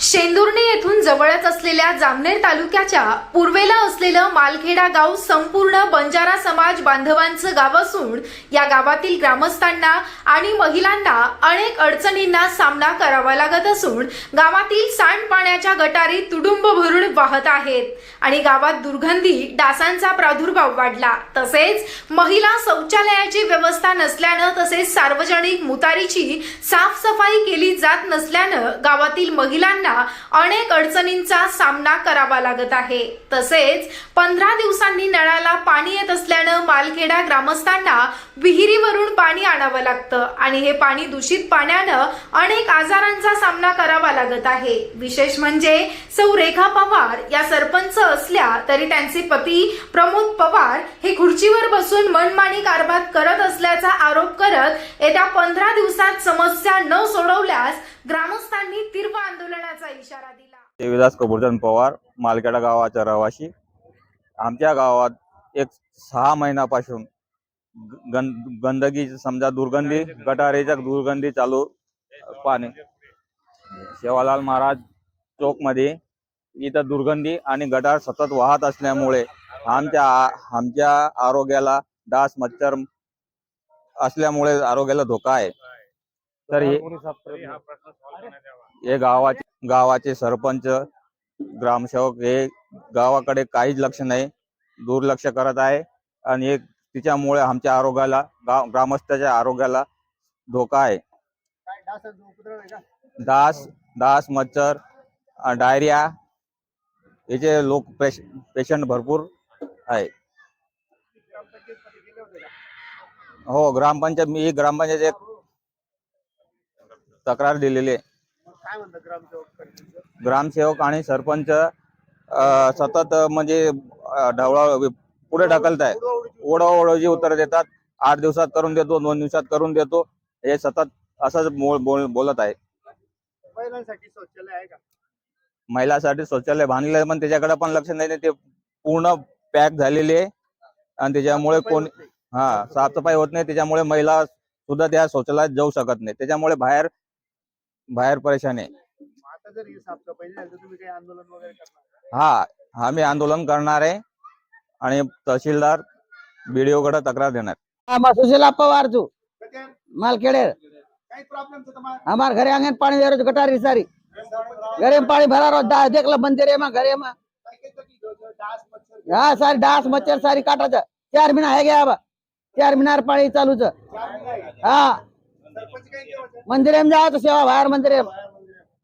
शेंदुर्णे येथून जवळच असलेल्या जामनेर तालुक्याच्या पूर्वेला असलेलं मालखेडा गाव संपूर्ण बंजारा समाज बांधवांचं गाव असून या गावातील ग्रामस्थांना आणि महिलांना अनेक अडचणींना सामना करावा लागत असून गावातील सांडपाण्याच्या गटारी तुडुंब भरून वाहत आहेत. आणि गावात दुर्गंधी डासांचा प्रादुर्भाव वाढला. तसेच महिला शौचालयाची व्यवस्था नसल्यानं तसेच सार्वजनिक मुतारीची साफसफाई केली जात नसल्यानं गावातील महिलांना अनेक अडचणींचा सामना करावा लागत आहे. तसेच पंधरा दिवसांनी नळाला पाणी येत असल्यानं मालखेडा ग्रामस्थांना विहिरीवरून पाणी आणावं लागतं आणि हे पाणी दूषित पाण्यानं अनेक आजारांचा सामना करावा लागत आहे. विशेष म्हणजे सौ रेखा पवार या सरपंच असल्या तरी त्यांचे पती प्रमोद पवार हे खुर्चीवर बसून मनमानी कारभार करत असल्याचा आरोप करत येत्या पंधरा दिवसात समस्या न सोडवल्यास ग्रामस्थांनी तीव्र आंदोलनाचा इशारा दिला. देवीदास कपूरचंद पवार मालकेडा गावाचा रहिवाशी आमच्या गावात एक सहा महिन्यापासून ग- गं गंदगी समजा दुर्गंधी गटारेच्या दुर्गंधी चालू पाणी. सेवालाल महाराज चौकमध्ये इथं दुर्गंधी आणि गटार सतत वाहत असल्यामुळे आमच्या आमच्या आरोग्याला डास मच्छर असल्यामुळे आरोग्याला धोका आहे. तर हे हे गावाचे गावाचे सरपंच ग्रामसेवक हे गावाकडे काहीच लक्ष नाही. दुर्लक्ष करत आहे. आणि एक तिच्यामुळे आमच्या आरोग्याला गाव ग्रामस्थाच्या आरोग्याला धोका आहे. डास डास मच्छर डायरिया याचे लोक पेश पेशंट भरपूर आहे. हो ग्रामपंचायत मी ग्रामपंचायत एक तक्रार दिलेली आहे. काय म्हणतात ग्रामसेवक आणि सरपंच अ, सतत म्हणजे अ, ढवळा पुढे ढकलत आहे ओढाओढीची उत्तर देतात आठ दिवसात करून देतो दोन दिवसात करून देतो. हे सतत असंच बोल- बोल- बोलत आहे. महिलांसाठी शौचालय आहे का? महिलासाठी शौचालय बांधलेलं आहे, पण त्याच्याकडे पण लक्ष नाही ते पूर्ण पॅक झालेले आहे. आणि त्याच्यामुळे कोण हा साफसफाई होत नाही. त्याच्यामुळे महिला सुद्धा त्या शौचालयात जाऊ शकत नाही. त्याच्यामुळे बाहेर बाहेर परेशान आहे. हा आम्ही आंदोलन करणार आहे आणि तहसीलदार बीडीओ कडे तक्रार देणार. सुशील सुशीला पवार तू. मालखेड़े. काही घरे आंगन पाणी दे गटारी सारी घरे पाणी भरा रहो दा- देख मंदिर आहे घरे हा सारी डास मच्छर सारी काटा चार महीना आहे गया अब चार महीना पाणी चालू हा. मंदिर में जाओ तो सेवा बाहर मंदिर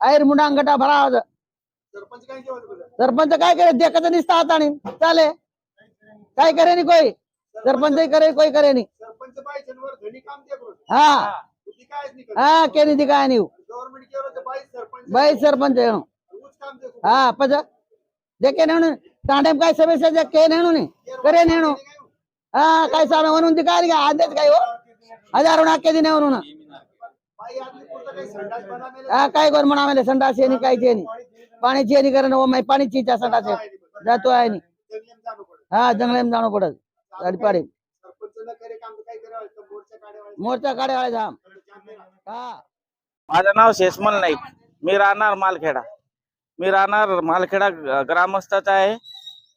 आयर मुंडा गटा भरा. सरपंच काय करे? देखत निसता आता आणि चाले. काय करे नी कोई? सरपंच करे कोई करे नी. हा. हा के नी काय नी. बाई सरपंच हा. पज. देखे नेणु. तांडेम काय समस्या जे के नेणू नी? करे नेणू. हा काय सामे म्हणून दिखाय नी आंदेच काय हो? हजार होणार के नाही म्हणून. काय कर म्हणा आम्हाला संडास येणी काय येणी पाण्याची येणी करणं ओ माई पाणीची इच्छा संडास जातो आहे हा जंगलाम जाणं पडत. गाडीपाडी मोर्चा काढे जाम. हा. माझं नाव शेषमल नाईक. मी राहणार मालखेडा. मी राहणार मालखेडा ग्रामस्थच आहे.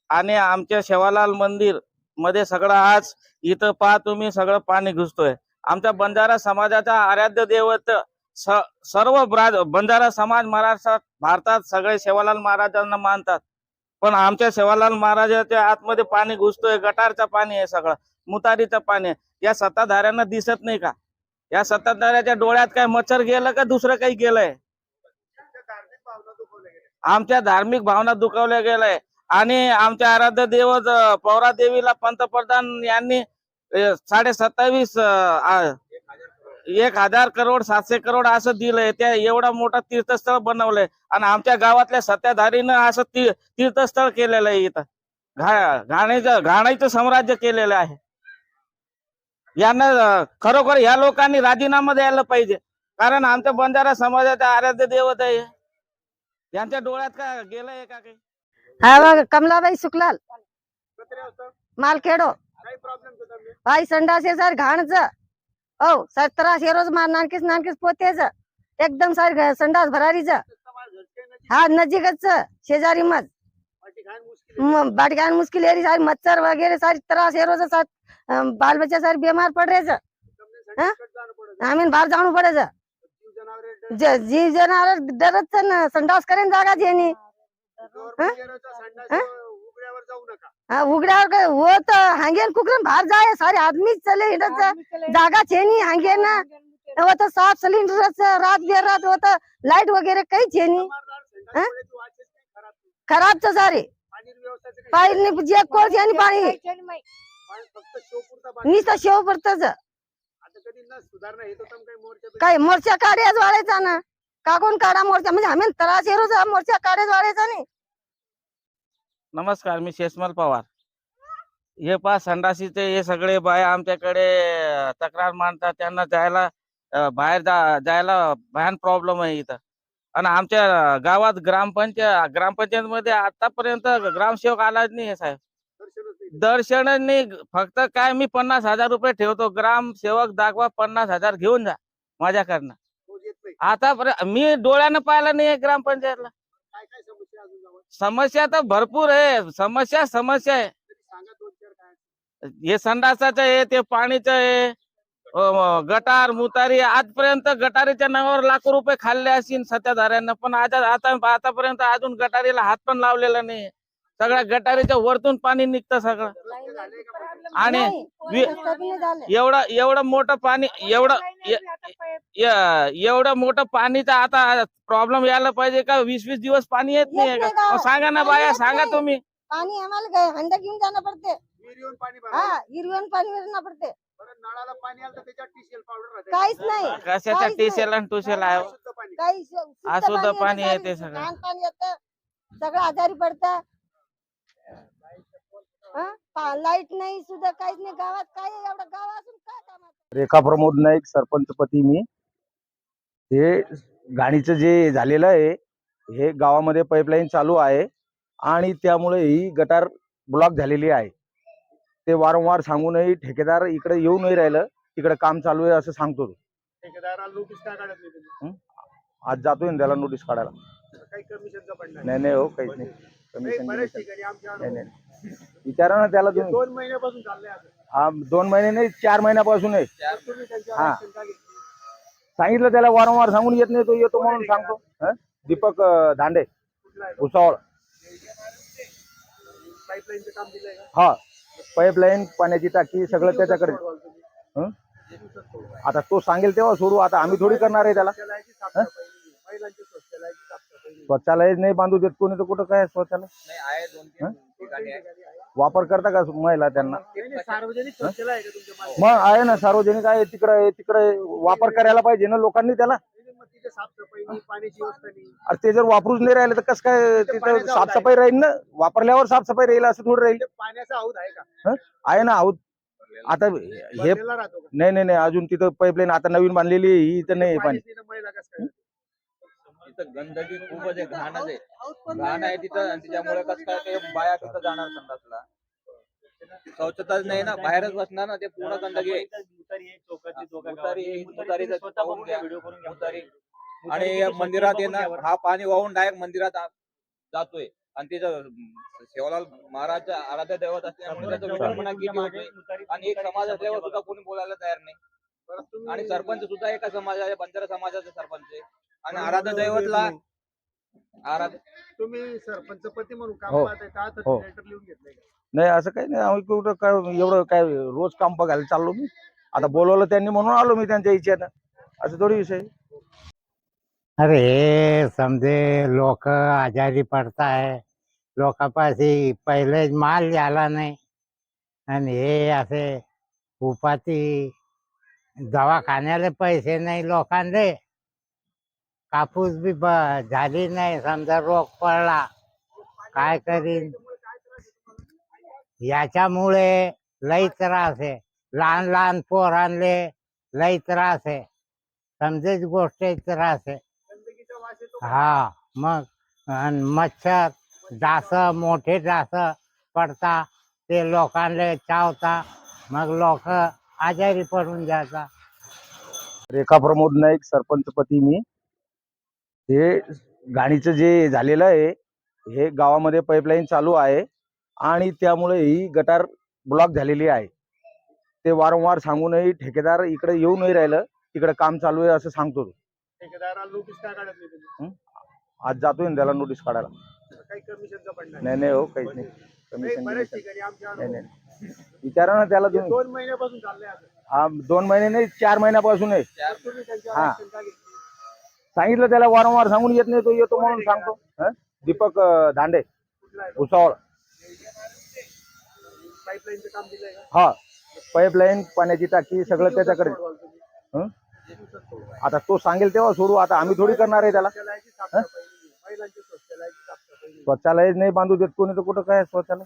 आणि आमच्या शेवालाल मंदिरमध्ये सगळं आज इथं पहा तुम्ही सगळं पाणी घुसतोय. आमच्या बंजारा समाजाचा आराध्य दैवत स- सर्व बंजारा समाज महाराष्ट्रात भारतात सगळे सेवालाल महाराजांना मानतात. पण आमच्या सेवालाल महाराजाच्या आतमध्ये पाणी घुसतोय गटारचं पाणी आहे सगळं मुतारीचं पाणी आहे. या सत्ताधाऱ्यांना दिसत नाही का? या सत्ताधाऱ्याच्या डोळ्यात काय मच्छर गेलं का दुसरं काही गेलंय? आमच्या धार्मिक भावना दुखावल्या गेलाय. आणि आमच्या आराध्य देवत पौरा देवीला पंतप्रधान यांनी साडे सत्तावीस एक हजार करोड सातशे करोड असं दिलंय. त्या एवढा मोठा तीर्थस्थळ बनवलंय. आणि आमच्या गावातल्या सत्ताधारीनं असं तीर्थस्थळ केलेलं आहे इथं. घा घाण्याचं घाणायचं साम्राज्य केलेलं आहे. यांना खरोखर या लोकांनी राजीनामा द्यायला पाहिजे. कारण आमच्या बंजारा समाजाचा आराध्य देवत आहे. यांच्या डोळ्यात का गेलंय का काही? हा कमलाबाई सुकलाल मालखेडो. काही प्रॉब्लेम भाई संडासे सर घाणच. औ सतराशे रोज मार नानकीस नानकीस पोतेच. एकदम सर संडास भरारीच. हा नजीकच शेजारी मज बाटी मुश्किल आहे सारी मच्छर वगैरे सारी त्रास हे रोज बाल बच्चा सारी बीमार पड रेच आम्ही बाहेर जाणू पडायचं जीव जनावर दररोज संडास करेन जागा जेनी. उघड्यावर जाऊ नका उघड्यावर काय हो तर हांगेन कुकरन बाहेर जाय सारे आदमी चले हिंडत. जागा छे नी हांगे ना वो तो साफ सिलेंडर रात बेर रात वो तो लाइट वगैरह काही छे नी समारदार संडासमध्ये वाचेच काही खराब छ सारे पाणी जे कोण छे नी पाणी. नुसतं शेव पडतच आता कधी न सुधारणा येत होता काही मोर्चा काय मोर्चा काढ्याच वाढायचा ना. का कोण काढा मोर्चा. म्हणजे आम्ही त्रास येरोच मोर्चा काढ्याच वाढायचा नाही. नमस्कार मी शेषमल पवार. हे पा संडासीचे हे सगळे बाय आमच्याकडे तक्रार मांडतात त्यांना जायला बाहेर जा जायला भयान प्रॉब्लेम आहे इथं. आणि आमच्या गावात ग्रामपंचायत ग्रामपंचायत मध्ये आतापर्यंत ग्रामसेवक आलाच नाही हे साहेब. दर्शनच नाही फक्त काय मी पन्नास हजार रुपये ठेवतो ग्रामसेवक दाखवा पन्नास हजार घेऊन जा माझ्याकडनं. आता आतापर्यंत मी डोळ्यानं पाहिलं नाही ग्रामपंचायतला काय काय समस्या अजून गावात समस्या तर भरपूर आहे. समस्या समस्या आहे. हे संडासाचं आहे ते पाणीचं आहे. गटार मुतारी आजपर्यंत गटारीच्या नावावर लाखो रुपये खाल्ले असतील सत्ताधाऱ्यांना पण आता आतापर्यंत अजून गटारीला हात पण लावलेला नाही. सगळ्या गटारीच्या वरतून पाणी निघतं सगळं? आणि. एवढं एवढं मोठं पाणी एवढं एवढं मोठं पाणीचा आता प्रॉब्लेम यायला पाहिजे का वीस वीस दिवस पाणी येत नाही का सांगा ना बाया सांगा. तुम्ही पाणी आम्हाला हंडा घेऊन जाणं पडते विहीर येऊन पाणी हा भरा हिरवण पाणी भरणं पडते बरं नळाला पाणी आलं तर त्याच्यात टीसीएल पावडर राहते काहीच नाही कशाचा टीसेल आणि टुसेल आहे हो? शुद्ध पाणी अशुद्ध येतं. सगळं. पाणी येतं सगळं आजारी पडतं लाइट नाही सुद्धा काहीच नाही. गावात काय? एवढं गाव असून काय रेखा प्रमोद नाईक सरपंचपती मी. हे घाणीचं जे झालेलं आहे हे गावामध्ये पाईपलाईन चालू आहे आणि त्यामुळे ही गटार ब्लॉक झालेली आहे. ते वारंवार सांगूनही ठेकेदार इकडे येऊ नाही राहिलं. तिकडे काम चालू आहे असं सांगतो तो. ठेकेदाराला नोटीस काय काढत नाही तुम्ही? आज जातोय ना त्याला नोटीस काढायला. नाही. नाही हो काहीच नाही, कमिशन बऱ्याच. ठिकाणी आमच्या विचारा ना त्याला तुम्ही दोन महिन्यापासून चाललंय असं हा दोन महिने नाही चार महिन्यापासून आहे तर तुम्ही त्यांच्यावर हा. action का घेतली? सांगितलं त्याला वारंवार सांगून येत नाही तो येतो म्हणून सांगतो हं? दीपक अं, धांडे कुठला आहे? भुसावळ पाईपलाईनचं काम दिलंय का हा पाईपलाईन पाण्याची टाकी सगळं त्याच्याकडे सोडवाल तुम्ही? हं? आता तो सांगेल तेव्हा सोडू आता आम्ही थोडी करणार आहे त्याला साफसफाई स्वच्छालय नाही बांधू देत कोणी तर कुठं काय स्वच्छालय हं? वापर करता का महिला त्यांना? सार्वजनिक आहे का तुमच्या मागे? मग आहे ना सार्वजनिक आहे तिकडे आहे तिकडे आहे. वापर करायला पाहिजे ना लोकांनी त्याला? नाही, नाही, मग तिथे साफसफाई नाही पाण्याची व्यवस्था नाही. अरे ते जर वापरूच नाही राहिले तर कसं काय तिथं साफसफाई राहील ना? वापरल्यावर साफसफाई राहील असं थोडं राहील. तिथे पाण्याचा हौद आहे का? आहे ना आहोत आता हे भरलेला राहतो का? नाही नाही नाही अजून तिथं पाईपलाईन आता नवीन बांधलेली आहे ही इथं नाही पाणी पाणीच नाही तर महिला कसं काय? तिथं गंदगी खूपच आहे घाणच आहे. घाण आहे तिथं आणि त्याच्यामुळे कसं काय ते बाया तिथं जाणार संडासला. शौचताच नाही ना. बाहेरच बसणार ना ते पूर्ण गंदगी आहे. आणि या मंदिरात ना हा पाणी वाहून डायरेक्ट मंदिरात जातोय. आणि तिचं सेवालाल महाराजच्या आराध्य दैवत असल्यामुळे त्याचा आणि एक समाज असल्यावर सुद्धा कोणी बोलायला तयार नाही. आणि सरपंच सुद्धा एका समाजाचे बंजारा समाजाचे सरपंच आहे. आणि आराध्य दैवतला आराध्य तुम्ही सरपंच पती म्हणून काम हो. पाहताय का? तर हो. लेटर लिहून घेतलंय का? नाही असं काही नाही. आम्ही कुठं काय एवढं काय रोज काम बघायला चाललो मी. आता बोलवलं त्यांनी म्हणून आलो मी त्यांच्या इच्छेनं. असं थोडी विषय. अरे समजे लोक आजारी पडताय. लोकांपाशी पहिले माल झाला नाही. आणि हे असे उपाती दवाखान्याला पैसे नाही लोकांले. कापूस बी ब- झाली नाही समजा रोग पडला काय करीन? याच्यामुळे लई त्रास आहे. लहान लहान पोरांले लई त्रास आहे. समजेच गोष्ट त्रास आहे. हा मग अन मच्छर डास मोठे डास पडता ते लोकांना चावता मग लोक आजारी पडून जायचा रेखा प्रमोद नाईक सरपंचपती मी. हे घाणीचं जे झालेलं आहे हे गावामध्ये पाईपलाईन चालू आहे आणि त्यामुळे ही गटार ब्लॉक झालेली आहे. ते वारंवार सांगूनही ठेकेदार इकडे येऊ नाही राहिलं तिकडे काम चालू आहे असं सांगतो. तो. ठेकेदाराला नोटीस का काढत नाही तुम्ही? आज जातोय ना त्याला नोटीस काढायला. काही कमिशनचा पडणार नाही. नाही हो काहीच नाही. नाही, कमिशन बऱ्याच ठिकाणी आमच्या नाही अनुभवात. नाही. विचारा ना त्याला तुम्ही. दोन महिन्यापासून चाललंय असं हा दोन महिने नाही चार महिन्यापासून आहे. तर तुम्ही त्यांच्यावर हा. action का घेतली? सांगितलं त्याला वारंवार सांगून येत नाही तो येतो म्हणून सांगतो? दीपक धांडे? भुसावळ हा पाईपलाईन पाण्याची टाकी सगळं त्याच्याकडे? आता तो सांगेल तेव्हा सोडू आता आम्ही थोडी करणार आहे त्याला. स्वच्छालय नाही बांधू देत कोणी तर कुठं काय स्वच्छालय.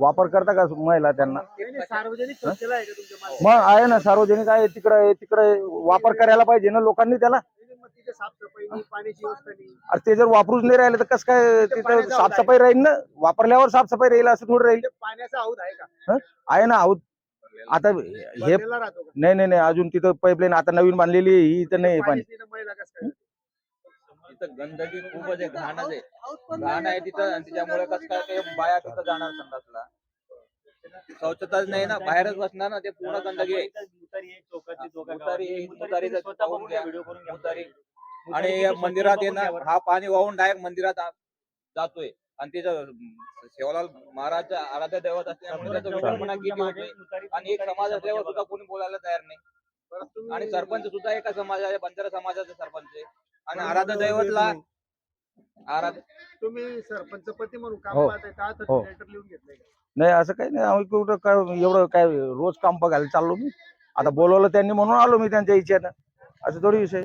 वापर करता का महिला त्यांना? सार्वजनिक मागे? आहे ना सार्वजनिक आहे तिकडे तिकडे वापर करायला पाहिजे ना लोकांनी त्याला. अरे ते जर वापरूच नाही राहिले तर कसं काय तिथं साफसफाई राहील ना? वापरल्यावर साफसफाई राहील असं थोडं राहील. पाण्याचा आहे का? आहे ना आहोत आता हे नाही नाही नाही अजून तिथं पाईपलाईन आता नवीन बांधलेली आहे ही इथं नाही पाणी पाणीच नाही तर महिला कसं काय तिथं गंदगी खूपच आहे घाणच आहे. घाण आहे तिथं आणि त्याच्यामुळे कसं काय ते बाया तिथं जाणार संडासला. स्वच्छताच नाही ना बाहेरच बसणार ना ते पूर्ण गंदगी आहे. पाहून घ्या. आणि या मंदिरात ना हा पाणी वाहून डायरेक्ट मंदिरात आ- जातोय. आणि तिथं अं, सेवालाल महाराज आराध्य दैवत असल्यामुळे त्याचा किती आणि एक समाज असल्यावर सुद्धा कोणी बोलायला तयार नाही. आणि सरपंच सुद्धा एका समाजाचे बंजारा समाजाचे सरपंच आहे. आणि आराध्य दैवतला आराध्य तुम्ही सरपंच पती म्हणून काम हो. पाहताय का तर हो. लेटर लिहून घेतलंय का नाही असं काही नाही आम्ही कुठं काय एवढं काय रोज काम बघायला चाललो मी आता बोलवलं त्यांनी म्हणून आलो मी त्यांच्या इच्छेनं असं थोडी विषय.